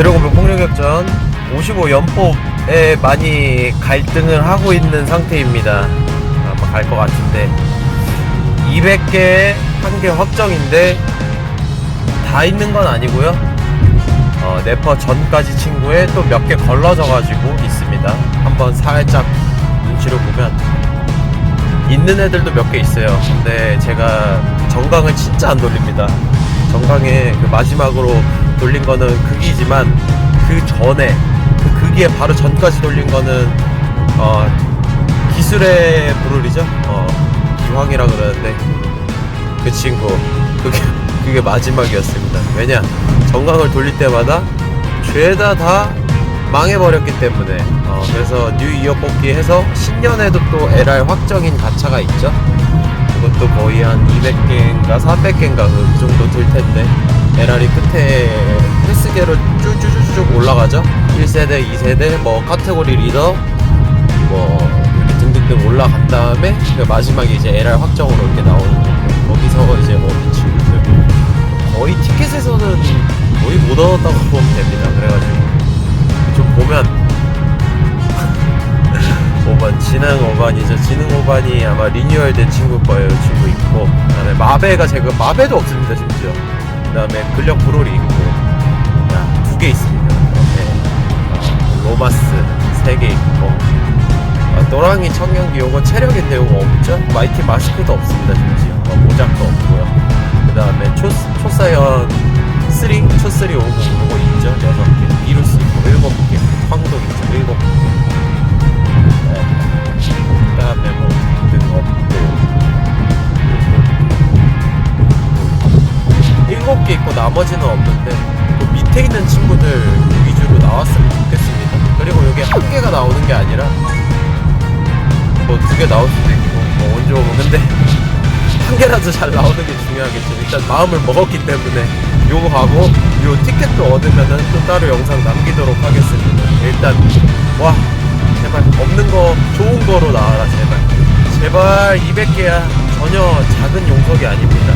드래곤볼 폭력격전 55 연법에 많이 갈등을 하고 있는 상태입니다. 아마 갈 것 같은데 200개에 한 개 확정인데 다 있는 건 아니고요. 어, 네퍼 전까지 친구에 또 몇 개 걸러져 가지고 있습니다. 한번 살짝 눈치를 보면 있는 애들도 몇 개 있어요. 근데 제가 정강을 진짜 안 돌립니다. 정강에 그 마지막으로 돌린 거는 극이지만 그 전에 그 극이에 바로 전까지 돌린 거는 어, 기술의 불울이죠. 어, 기황이라 그러는데 그 친구 그게 그게 마지막이었습니다. 왜냐 정강을 돌릴 때마다 죄다 다 망해버렸기 때문에 어, 그래서 뉴 이어 뽑기 해서 신년에도 또 LR 확정인 가차가 있죠. 그것도 거의 한 200개인가 400개인가 그 정도 들 텐데 LR이 끝에 헬스계로 쭉쭉쭉 올라가죠. 1세대, 2세대, 뭐 카테고리 리더, 뭐 등등등 올라간 다음에 그 마지막에 이제 LR 확정으로 이렇게 나오는 거기서 이제 뭐 친구들 거의 티켓에서는 거의 못 얻었다고 보면 됩니다. 그래가지고 좀 보면 5번 지능 5번이죠. 지능 5번이 아마 리뉴얼 된 친구 거예요. 친구 있고 그다음에 마베가 제가 마베도 없습니다 심지어. 그 다음에 근력 브롤이 있고 두 개 있습니다. 네. 어, 로마스 세 개 있고 어, 노랑이 청년기 요거 체력인데 요거 없죠? 마이티 마스크도 없습니다 심지어 어, 모자도 없고요. 그 다음에 초 초사연 3 초3 오고 요거 있죠? 여섯 개 비루스 있고 나머지는 없는데 그 밑에 있는 친구들 위주로 나왔으면 좋겠습니다. 그리고 이게 한 개가 나오는 게 아니라 뭐 두 개 나올 수도 있고 뭐 언제 오면 근데 한 개라도 잘 나오는 게 중요하겠죠. 일단 마음을 먹었기 때문에 요거 하고 요 티켓도 얻으면은 또 따로 영상 남기도록 하겠습니다. 일단 와 제발 없는 거 좋은 거로 나와라 제발 제발 200개야 전혀 작은 용석이 아닙니다.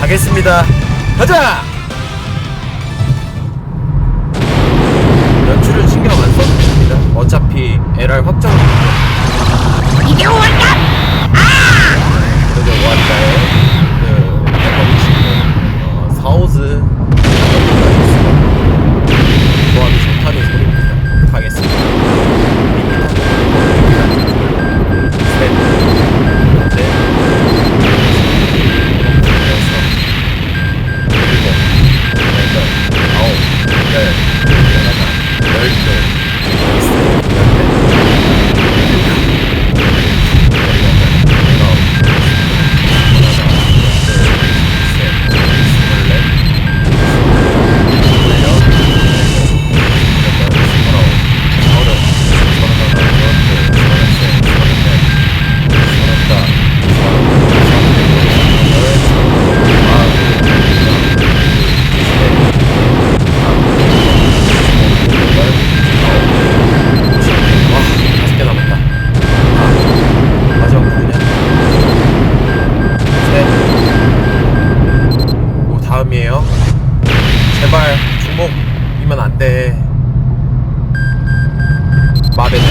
가겠습니다. 가자! 연출은 신경 안 써도 됩니다. 어차피 LR 확정이니까. 이게 뭐야? 다음이에요. 제발 주목이면 안 돼. 마베네.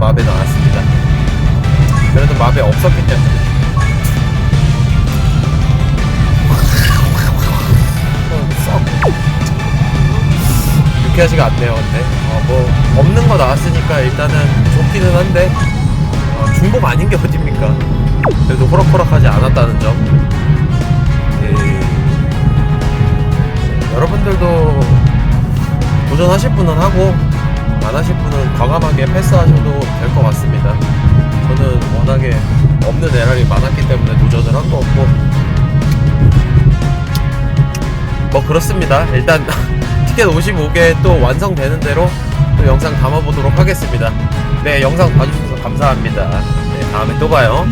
마베 나왔습니다. 그래도 마베 때문에. 어, 썩. 유쾌하지가 않네요, 근데. 어, 뭐, 없는 거 나왔으니까 일단은 좋기는 한데, 어, 중복 아닌 게 어딥니까? 그래도 호락호락하지 않았다는 점. 예. 여러분들도 도전하실 분은 하고, 안 하실 분은 과감하게 패스하셔도 될 것 같습니다. 저는 워낙에 없는 에러이 많았기 때문에 도전을 한 거고, 뭐 그렇습니다. 일단 티켓 55개 또 완성되는 대로 또 영상 담아보도록 하겠습니다. 네, 영상 봐주셔서 감사합니다. 네, 다음에 또 봐요.